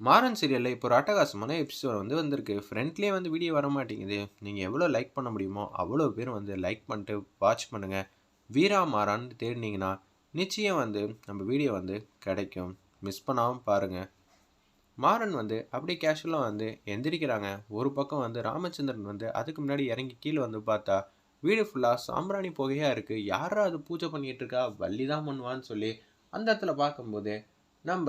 மாறன் சீரியலில் இப்போ ஒரு அட்டகாசமான எபிசோட் வந்து வந்திருக்கு. ஃப்ரெண்ட்லேயே வந்து வீடியோ வர மாட்டேங்குது நீங்கள் எவ்வளோ லைக் பண்ண முடியுமோ அவ்வளோ பேர் வந்து லைக் பண்ணிட்டு வாட்ச் பண்ணுங்கள் வீரா மாறான்னு தேடினீங்கன்னா நிச்சயம் வந்து நம்ம வீடியோ வந்து கிடைக்கும். மிஸ் பண்ணாமல் பாருங்கள் மாறன் வந்து அப்படியே கேஷுவலாக வந்து எந்திரிக்கிறாங்க. ஒரு பக்கம் வந்து ராமச்சந்திரன் வந்து அதுக்கு முன்னாடி இறங்கி கீழே வந்து பார்த்தா வீடு ஃபுல்லாக சாம்பிராணி புகையாக இருக்குது யாரா அது பூஜை பண்ணிகிட்டு இருக்கா? வள்ளி தான் பண்ணுவான்னு சொல்லி அந்த இடத்துல பார்க்கும்போது நம்ம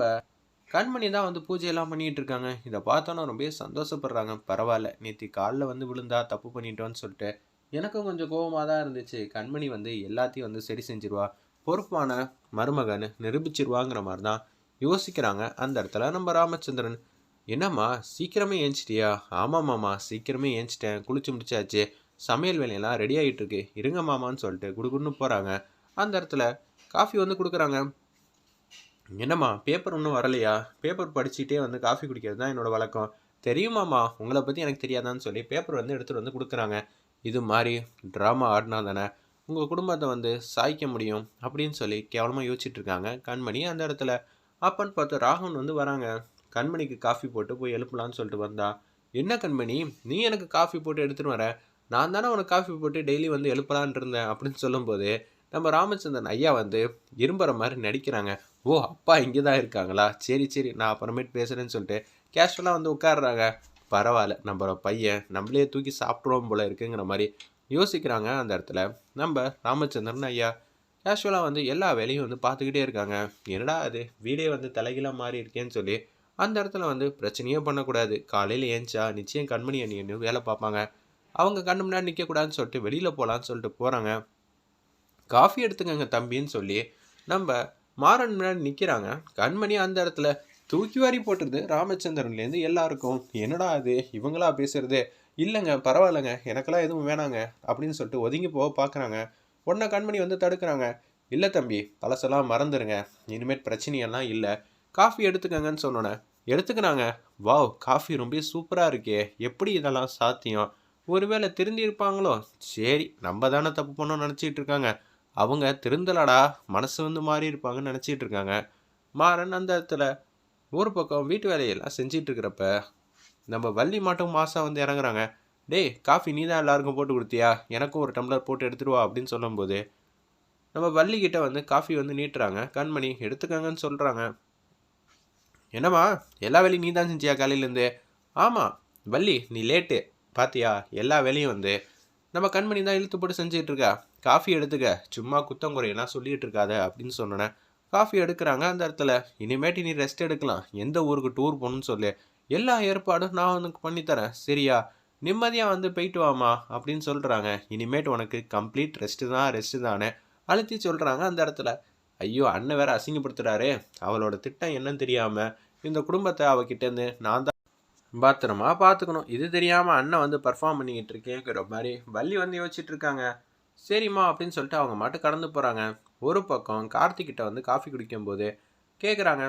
கண்மணி தான் வந்து பூஜையெல்லாம் பண்ணிகிட்டு இருக்காங்க இதை பார்த்தோன்னா ரொம்ப சந்தோஷப்படுறாங்க. பரவாயில்ல நேற்று காலில் வந்து விழுந்தா தப்பு பண்ணிட்டோன்னு சொல்லிட்டு எனக்கும் கொஞ்சம் கோபமாக தான் இருந்துச்சு. கண்மணி வந்து எல்லாத்தையும் வந்து சரி செஞ்சிருவா. பொறுப்பான மருமகன் நிரூபிச்சிருவாங்கிற மாதிரி தான் யோசிக்கிறாங்க. அந்த இடத்துல நம்ம ராமச்சந்திரன். என்னம்மா சீக்கிரமே ஏஞ்சிட்டியா? ஆமாம் மாமா சீக்கிரமே ஏஞ்சிட்டேன். குளிச்சு முடிச்சாச்சு. சமையல் வேலையெல்லாம் ரெடி ஆகிட்டு இருக்கு இருங்க மாமான்னு சொல்லிட்டு குடுக்குன்னு போகிறாங்க அந்த இடத்துல காஃபி வந்து கொடுக்குறாங்க. என்னம்மா பேப்பர் ஒன்றும் வரலையா? பேப்பர் படிச்சுட்டே வந்து காஃபி குடிக்கிறது தான் என்னோடய வழக்கம். தெரியுமாம்மா? உங்களை பற்றி எனக்கு தெரியாதான்னு சொல்லி பேப்பர் வந்து எடுத்துகிட்டு வந்து கொடுக்குறாங்க. இது மாதிரி ட்ராமா ஆடினா தானே? உங்கள் குடும்பத்தை வந்து சாய்க்க முடியும் அப்படின்னு சொல்லி கேவலமாக யோசிச்சுட்டு இருக்காங்க கண்மணி அந்த இடத்துல. அப்பன்னு பார்த்து ராகவன் வந்து வராங்க. கண்மணிக்கு காஃபி போட்டு போய் எழுப்பலான்னு சொல்லிட்டு வந்தா. என்ன கண்மணி? நீ எனக்கு காஃபி போட்டு எடுத்துகிட்டு வர. நான் தானே உனக்கு காஃபி போட்டு டெய்லி வந்து எழுப்பலான் இருந்தேன் அப்படின்னு சொல்லும்போது நம்ம ராமச்சந்திரன் ஐயா வந்து இரும்புற மாதிரி நடிக்கிறாங்க. ஓ அப்பா இங்கே தான் இருக்காங்களா? சரி சரி நான் அப்புறமேட்டு பேசுகிறேன்னு சொல்லிட்டு கேஷுவலாக வந்து உட்காடுறாங்க பரவாயில்ல நம்ம பையன் நம்மளே தூக்கி சாப்பிட்றோம் போல இருக்குங்கிற மாதிரி யோசிக்கிறாங்க. அந்த இடத்துல நம்ம ராமச்சந்திரன் ஐயா கேஷுவலாக வந்து எல்லா வேலையும் வந்து பார்த்துக்கிட்டே இருக்காங்க. என்னடா அது வீடே வந்து தலைகீழாக மாறி இருக்கேன்னு சொல்லி அந்த இடத்துல வந்து பிரச்சனையே பண்ணக்கூடாது. காலையில் ஏஞ்சா நிச்சயம் கண்மணி அண்ணி வேலை பார்ப்பாங்க. அவங்க கண்ணு முன்னாடி நிற்கக்கூடாதுன்னு சொல்லிட்டு வெளியில் போகலான்னு சொல்லிட்டு போகிறாங்க காஃபி எடுத்துக்கங்க தம்பின்னு சொல்லி நம்ம மாறன் முன்னாடி நிற்கிறாங்க கண்மணி அந்த இடத்துல தூக்கி வாரி போட்டுருது. ராமச்சந்திரன்லேருந்து எல்லாருக்கும் என்னடா அது இவங்களா பேசுறது? இல்லைங்க பரவாயில்லைங்க. எனக்கெல்லாம் எதுவும் வேணாங்க. அப்படின்னு சொல்லிட்டு ஒதுங்கி போக பார்க்குறாங்க. உடனே கண்மணி வந்து தடுக்கிறாங்க. இல்லை தம்பி பழசெல்லாம் மறந்துடுங்க இனிமேல் பிரச்சனையெல்லாம் இல்லை. காஃபி எடுத்துக்கங்கன்னு சொன்னோன்னே எடுத்துக்கிறாங்க. வாவ் காஃபி ரொம்ப சூப்பராக இருக்கே. எப்படி இதெல்லாம் சாத்தியம்? ஒருவேளை திருந்திருப்பாங்களோ சரி நம்ம தானே தப்பு பண்ணோம்னு நினச்சிட்டு இருக்காங்க. அவங்க திருந்தலடா மனசு வந்து மாறி இருப்பாங்கன்னு நினச்சிட்டு இருக்காங்க. மாறன் அந்த இடத்துல ஒரு பக்கம் வீட்டு வேலையெல்லாம் செஞ்சிட்டு இருக்கிறப்ப நம்ம வள்ளி மாட்டும் மாதம் வந்து இறங்குறாங்க. டேய் காஃபி நீ தான் எல்லாருக்கும் போட்டு கொடுத்தியா? எனக்கும் ஒரு டம்ளர் போட்டு எடுத்துருவா அப்படின்னு சொல்லும்போது நம்ம வள்ளிக்கிட்ட வந்து காஃபி வந்து நீட்டுறாங்க. கண்மணி எடுத்துக்கங்கன்னு சொல்கிறாங்க என்னம்மா எல்லா வேலையும் நீ தான் செஞ்சியா காலையிலேருந்து? ஆமாம் வள்ளி நீ லேட்டு. பாத்தியா எல்லா வேலையும் வந்து நம்ம கண்மணி தான் இழுத்து போட்டு செஞ்சுட்டு இருக்கா காஃபி எடுத்துக்க. சும்மா குத்தம் குறையெல்லாம் சொல்லிட்டு இருக்காத அப்படின்னு சொன்னேன் காஃபி எடுக்கிறாங்க அந்த இடத்துல. இனிமேட்டு நீ ரெஸ்ட் எடுக்கலாம். எந்த ஊருக்கு டூர் போகணும்னு சொல்லு. எல்லா ஏற்பாடும் நான் உனக்கு பண்ணித்தரேன் சரியா? நிம்மதியாக வந்து போயிட்டு வாமா அப்படின்னு சொல்கிறாங்க இனிமேட்டு உனக்கு கம்ப்ளீட் ரெஸ்ட்டு தான் ரெஸ்ட்டு தானே அழுத்தி சொல்கிறாங்க அந்த இடத்துல. ஐயோ அண்ணன் வேற அசிங்கப்படுத்துகிறாரு அவளோட திட்டம் என்னன்னு தெரியாமல் இந்த குடும்பத்தை அவகிட்டேருந்து நான் தான் பத்திரமா பார்த்துக்கணும் இது தெரியாமல் அண்ணன் வந்து பர்ஃபார்ம் பண்ணிக்கிட்டு இருக்கேங்கிற மாதிரி வள்ளி வந்து யோசிச்சுட்டு இருக்காங்க சரிம்மா அப்படின்னு சொல்லிட்டு அவங்க மட்டும் கடந்து போகிறாங்க ஒரு பக்கம் கார்த்திக்கிட்ட வந்து காஃபி குடிக்கும்போது கேட்குறாங்க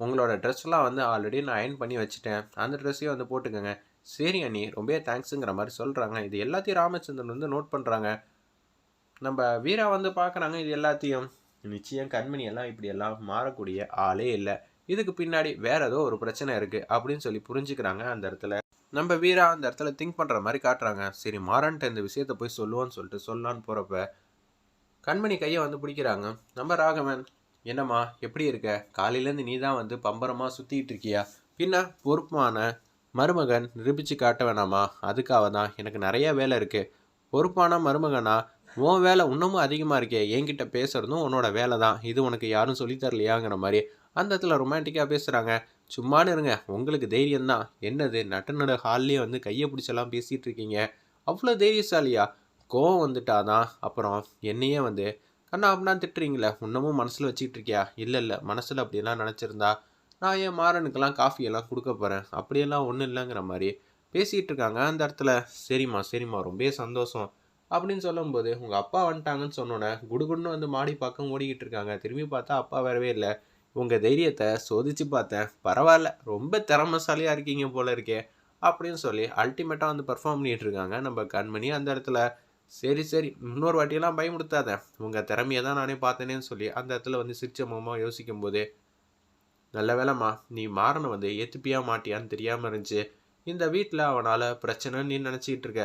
உங்களோட ட்ரெஸ்லாம் வந்து ஆல்ரெடி நான் அயன் பண்ணி வச்சுட்டேன். அந்த ட்ரெஸ்ஸையும் வந்து போட்டுக்கோங்க. சரி அண்ணி ரொம்ப தேங்க்ஸுங்கிற மாதிரி சொல்கிறாங்க இது எல்லாத்தையும் ராமச்சந்திரன் வந்து நோட் பண்ணுறாங்க நம்ம வீரா வந்து பார்க்குறாங்க இது எல்லாத்தையும். நிச்சயம் கண்மணி எல்லாம் இப்படியெல்லாம் மாறக்கூடிய ஆளே இல்லை. இதுக்கு பின்னாடி வேற ஏதோ ஒரு பிரச்சனை இருக்கு அப்படின்னு சொல்லி புரிஞ்சுக்கிறாங்க அந்த இடத்துல. நம்ம வீரா அந்த இடத்துல திங்க் பண்ற மாதிரி காட்டுறாங்க. சரி மாறன்ட்டு இந்த விஷயத்த போய் சொல்லுவோன்னு சொல்லிட்டு சொல்லலான்னு போறப்ப கண்மணி கையை வந்து பிடிக்கிறாங்க. நம்ம ராகவன் என்னம்மா எப்படி இருக்க? காலையிலேருந்து நீ தான் வந்து பம்பரமாக சுற்றிக்கிட்டு இருக்கியா? பின்ன பொறுப்பான மருமகன் நிரூபித்து காட்ட வேணாமா? அதுக்காக தான் எனக்கு நிறைய வேலை இருக்குது பொறுப்பான மருமகனா? உன் வேலை இன்னமும் அதிகமாக இருக்கே. என்கிட்ட பேசுகிறதும் உன்னோட வேலை தான். இது உனக்கு யாரும் சொல்லித்தரலையாங்கிற மாதிரி அந்த இடத்துல ரொமான்டிக்காக பேசுகிறாங்க சும்மானு இருங்க உங்களுக்கு தைரியம் தான் என்னது நட்டனோட ஹால்லேயே வந்து கையை பிடிச்செல்லாம் பேசிகிட்டு இருக்கீங்க? அவ்வளோ தைரியசாலியா? கோவம் வந்துட்டாதான். அப்புறம் என்னையே வந்து கண்ணா அப்படின்னா திட்டுறீங்களே? இன்னமும் மனசில் வச்சுக்கிட்டு இருக்கியா? இல்லை இல்லை. மனசில் அப்படியெல்லாம் நினச்சிருந்தா நான் என் மாறனுக்கெல்லாம் காஃபியெல்லாம் கொடுக்க போகிறேன் அப்படியெல்லாம் ஒன்றும் இல்லைங்கிற மாதிரி பேசிகிட்டு இருக்காங்க அந்த இடத்துல. சரிம்மா சரிம்மா. ரொம்ப சந்தோஷம். அப்படின்னு சொல்லும்போது உங்கள் அப்பா வந்துட்டாங்கன்னு சொன்னோன்னே குடுகுடுன்னு வந்து மாடி பக்கம் ஓடிக்கிட்டு இருக்காங்க. திரும்பி பார்த்தா அப்பா வரவே இல்லை. உங்கள் தைரியத்தை சோதிச்சு பார்த்தேன் பரவாயில்ல ரொம்ப திறமசாலியாக இருக்கீங்க போல இருக்கே அப்படின்னு சொல்லி அல்டிமேட்டாக வந்து பர்ஃபார்ம் பண்ணிகிட்டு இருக்காங்க நம்ம கண்மணி அந்த இடத்துல சரி சரி இன்னொரு வாட்டியெல்லாம் பயமுடுத்தாத உங்கள் திறமையை தான் நானே பார்த்தேனேன்னு சொல்லி அந்த இடத்துல வந்து சிரிச்ச முகமாக யோசிக்கும் போது நல்ல வேலைம்மா நீ மாறனை வந்து ஏற்றுப்பியா மாட்டியான்னு தெரியாமல் இருந்துச்சு. இந்த வீட்டில் அவனால் பிரச்சனைன்னு நீ நினச்சிக்கிட்டு இருக்க.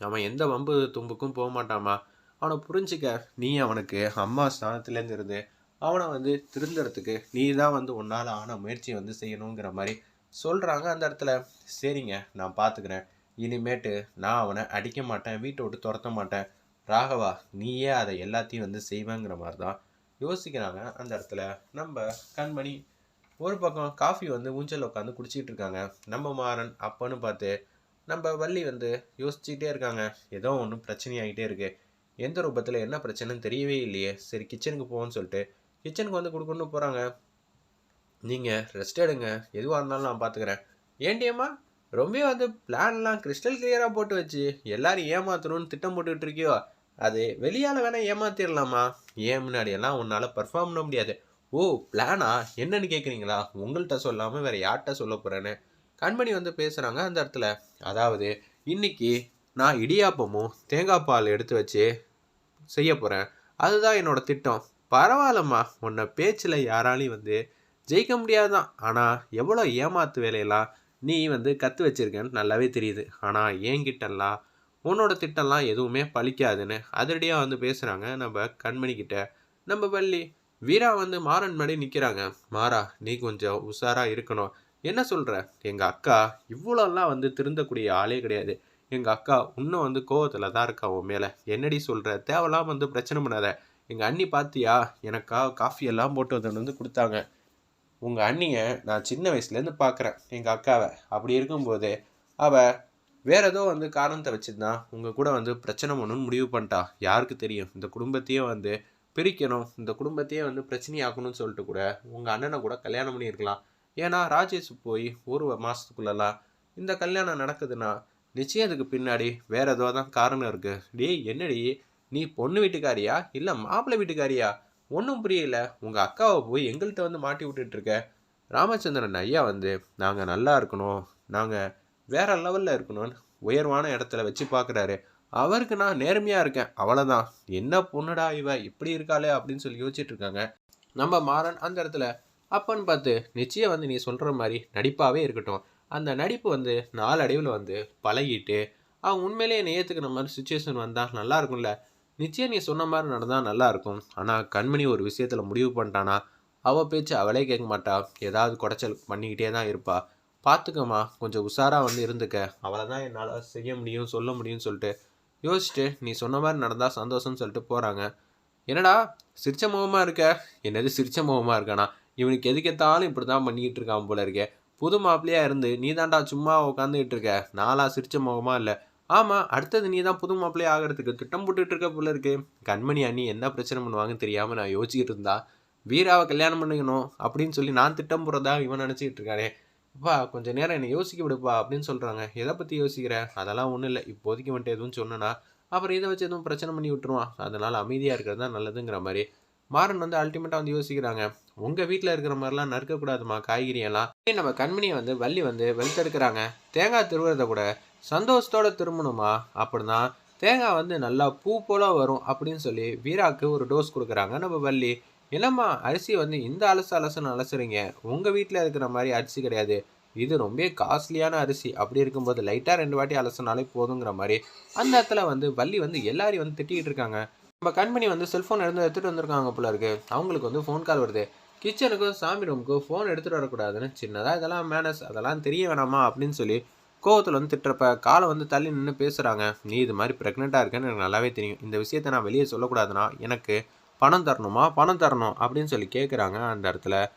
அவன் எந்த வம்பு தும்புக்கும் போக மாட்டாமா அவனை புரிஞ்சுக்க நீ அவனுக்கு அம்மா ஸ்தானத்துலேருந்து இருந்து அவனை வந்து திருந்துறதுக்கு நீ தான் வந்து உன்னால் ஆன முயற்சியை வந்து செய்யணுங்கிற மாதிரி சொல்கிறாங்க அந்த இடத்துல. சரிங்க நான் பார்த்துக்கிறேன் இனிமேட்டு நான் அவனை அடிக்க மாட்டேன் வீட்டை விட்டு துரத்த மாட்டேன். ராகவா நீயே அதை எல்லாத்தையும் வந்து செய்வேங்கிற மாதிரி தான் யோசிக்கிறாங்க அந்த இடத்துல. நம்ம கண்மணி ஒரு பக்கம் காஃபி வந்து ஊஞ்சல் உட்காந்து குடிச்சிட்டு இருக்காங்க. நம்ம மாறன் அப்பன்னு பார்த்து நம்ம வள்ளி வந்து யோசிச்சுக்கிட்டே இருக்காங்க. ஏதோ ஒன்றும் பிரச்சனையாகிட்டே இருக்கு. எந்த ரூபத்தில் என்ன பிரச்சனைன்னு தெரியவே இல்லையே. சரி கிச்சனுக்கு போவோன்னு சொல்லிட்டு கிச்சனுக்கு வந்து கொடுக்கணும்னு போகிறாங்க நீங்கள் ரெஸ்ட் எடுங்க. எதுவாக இருந்தாலும் நான் பார்த்துக்கிறேன் ஏண்டியம்மா ரொம்ப வந்து பிளான்லாம் கிறிஸ்டல் கிளியராக போட்டு வச்சு எல்லாரும் ஏமாத்தணும்னு திட்டம் போட்டுக்கிட்டு இருக்கியோ? அது வெளியால் வேணால் ஏமாத்திடலாமா ஏன் முன்னாடியெல்லாம் உன்னால் பர்ஃபார்ம் பண்ண முடியாது. ஓ பிளானா என்னன்னு கேட்குறீங்களா உங்கள்கிட்ட சொல்லாமல் வேறு யார்கிட்ட சொல்ல போகிறேன்னு கண்மணி வந்து பேசுகிறாங்க அந்த இடத்துல. அதாவது இன்றைக்கி நான் இடியாப்பமும் தேங்காய் பால் எடுத்து வச்சு செய்ய போகிறேன் அதுதான் என்னோடய திட்டம். பரவாயில்லம்மா. உன்னை பேச்சில் யாராலையும் வந்து ஜெயிக்க முடியாதுதான். ஆனால் எவ்வளோ ஏமாத்து வேலையெல்லாம் நீ வந்து கற்று வச்சிருக்கேன்னு நல்லாவே தெரியுது. ஆனால் என்கிட்டலாம் உன்னோட திட்டம்லாம் எதுவுமே பழிக்காதுன்னு அதிரடியாக வந்து பேசுகிறாங்க நம்ம கண்மணிக்கிட்ட நம்ம பள்ளி வீரா வந்து மாறன் முன்னாடி நிற்கிறாங்க மாறா நீ கொஞ்சம் உஷாராக இருக்கணும். என்ன சொல்கிற எங்கள் அக்கா இவ்வளோலாம் வந்து திருந்தக்கூடிய ஆளே கிடையாது. எங்கள் அக்கா இன்னும் வந்து கோவத்தில் தான் இருக்கா உன் மேலே? என்னடி சொல்கிற தேவையில்லாம வந்து பிரச்சனை பண்ணாத. எங்கள் அண்ணி பார்த்தியா எனக்கா காஃபி எல்லாம் போட்டு வந்து வந்து கொடுத்தாங்க. உங்கள் அண்ணியை நான் சின்ன வயசுலேருந்து பார்க்குறேன் எங்கள் அக்காவை. அப்படி இருக்கும்போது அவள் வேற ஏதோ வந்து காரணத்தை வச்சுருந்தான் உங்கள் கூட வந்து பிரச்சனை பண்ணணும்னு முடிவு பண்ணிட்டா. யாருக்கு தெரியும்? இந்த குடும்பத்தையே வந்து பிரிக்கணும். இந்த குடும்பத்தையே வந்து பிரச்சனையாக்கணும்னு சொல்லிட்டு கூட உங்கள் அண்ணனை கூட கல்யாணம் பண்ணியிருக்கலாம். ஏன்னா ராஜேஷ் போய் ஒரு மாதத்துக்குள்ளலாம் இந்த கல்யாணம் நடக்குதுன்னா நிச்சயத்துக்கு பின்னாடி வேற ஏதோ தான் காரணம் இருக்குது டேய் என்னடி? நீ பொண்ணு வீட்டுக்காரியா? இல்லை மாப்பிள்ளை வீட்டுக்காரியா? ஒன்றும் புரியல. உங்கள் அக்காவை போய் எங்கள்கிட்ட வந்து மாட்டி விட்டுட்ருக்க ராமச்சந்திரன் ஐயா வந்து நாங்கள் நல்லா இருக்கணும். நாங்கள் வேற லெவலில் இருக்கணும்னு உயர்வான இடத்துல வச்சு பார்க்குறாரு அவருக்கு நான் நேர்மையாக இருக்கேன். அவ்வளோதான் என்ன பொண்ணுடா இவ? இப்படி இருக்காளே அப்படின்னு சொல்லி யோசிச்சுட்டு இருக்காங்க நம்ம மாறன் அந்த இடத்துல அப்பன்னு பார்த்து நிச்சயம் வந்து நீ சொல்கிற மாதிரி நடிப்பாகவே இருக்கட்டும். அந்த நடிப்பு வந்து நாளடைவில் வந்து பழகிட்டு அவன் உண்மையிலேயே என்னை ஏற்றுக்கிற மாதிரி சுச்சுவேஷன் வந்தால் நல்லா இருக்கும்ல. நிச்சயம் நீ சொன்ன மாதிரி நடந்தால் நல்லா இருக்கும். ஆனால் கண்மணி ஒரு விஷயத்தில் முடிவு பண்ணிட்டானா? அவள் பேச்சு அவளே கேட்க மாட்டா. ஏதாவது குடைச்சல் பண்ணிக்கிட்டே தான் இருப்பா. பார்த்துக்கம்மா கொஞ்சம் உஷாராக வந்து இருந்துக்க. அவளை தான் என்னால் செய்ய முடியும் சொல்ல முடியும்னு சொல்லிட்டு யோசிச்சுட்டு நீ சொன்ன மாதிரி நடந்தால் சந்தோஷம்னு சொல்லிட்டு போகிறாங்க என்னடா சிரிச்ச முகமாக இருக்க? என்னது சிரிச்ச முகமாக இருக்கானா? இவனுக்கு எதுக்கேத்தாலும் இப்படி தான் பண்ணிக்கிட்டு இருக்கான் போல இருக்கே. புது மாப்பிள்ளையாக இருந்து நீ தாண்டா சும்மா உட்காந்துக்கிட்டு இருக்க? நாளாக சிரிச்ச முகமாக இல்லை. ஆமாம் அடுத்தது நீ தான் புது மாப்பிள்ளை ஆகிறதுக்கு திட்டம் போட்டுட்டு இருக்க போல இருக்கு. கண்மணி அண்ணி என்ன பிரச்சனை பண்ணுவாங்கன்னு தெரியாமல் நான் யோசிச்சுட்டு இருந்தா வீராவை கல்யாணம் பண்ணிக்கணும் அப்படின்னு சொல்லி நான் திட்டம் போடுறதா இவன் நினச்சிக்கிட்டு இருக்கானே. அப்பா கொஞ்சம் நேரம் என்னை யோசிக்க விடுப்பா அப்படின்னு சொல்கிறாங்க எதை பற்றி யோசிக்கிறேன் அதெல்லாம் ஒன்றும் இல்லை. இப்போதைக்கு வந்துட்டு எதுவும் சொன்னனா அப்புறம் இதை வச்சு எதுவும் பிரச்சனை பண்ணி விட்டுருவான். அதனால் அமைதியாக இருக்கிறது தான் நல்லதுங்கிற மாதிரி மாறன் வந்து அல்டிமேட்டாக வந்து யோசிக்கிறாங்க. உங்கள் வீட்டில் இருக்கிற மாதிரிலாம் நறுக்கக்கூடாதுமா காய்கறியெல்லாம். நம்ம கண்மணியை வந்து வள்ளி வந்து வெளுத்தெடுக்கிறாங்க. தேங்காய் திருவுறதை கூட சந்தோஷத்தோட திரும்பணுமா? அப்படின்னா தேங்காய் வந்து நல்லா பூ போல வரும் அப்படின்னு சொல்லி வீராக்கு ஒரு டோஸ் கொடுக்குறாங்க. நம்ம வள்ளி என்னம்மா அரிசி வந்து இந்த அலசு அலசுன்னு அலசுறீங்க? உங்கள் வீட்டில் இருக்கிற மாதிரி அரிசி கிடையாது. இது ரொம்ப காஸ்ட்லியான அரிசி. அப்படி இருக்கும்போது லைட்டாக ரெண்டு வாட்டி அலசினாலே போதுங்கிற மாதிரி அந்த இடத்துல வந்து வள்ளி வந்து எல்லாரையும் வந்து திட்டிகிட்டு இருக்காங்க. நம்ம கண்மணி வந்து செல்ஃபோன் எடுத்து எடுத்துகிட்டு வந்திருக்காங்க போல இருக்கு. அவங்களுக்கு வந்து ஃபோன் கால் வருது. கிச்சனுக்கும் சாமி ரூமுக்கும் ஃபோன் எடுத்துகிட்டு வரக்கூடாதுன்னு சின்னதாக இதெல்லாம் மேனஸ் அதெல்லாம் தெரிய வேணாமா? அப்படின்னு சொல்லி கோவத்தில் வந்து திட்டுறப்ப காலை வந்து தள்ளி நின்று பேசுகிறாங்க நீ இது மாதிரி ப்ரெக்னெண்ட்டாக இருக்கேன்னு எனக்கு நல்லாவே தெரியும். இந்த விஷயத்தை நான் வெளியே சொல்லக்கூடாதுன்னா எனக்கு பணம் தரணுமா? பணம் தரணும். அப்படின்னு சொல்லி கேட்குறாங்க அந்த இடத்துல.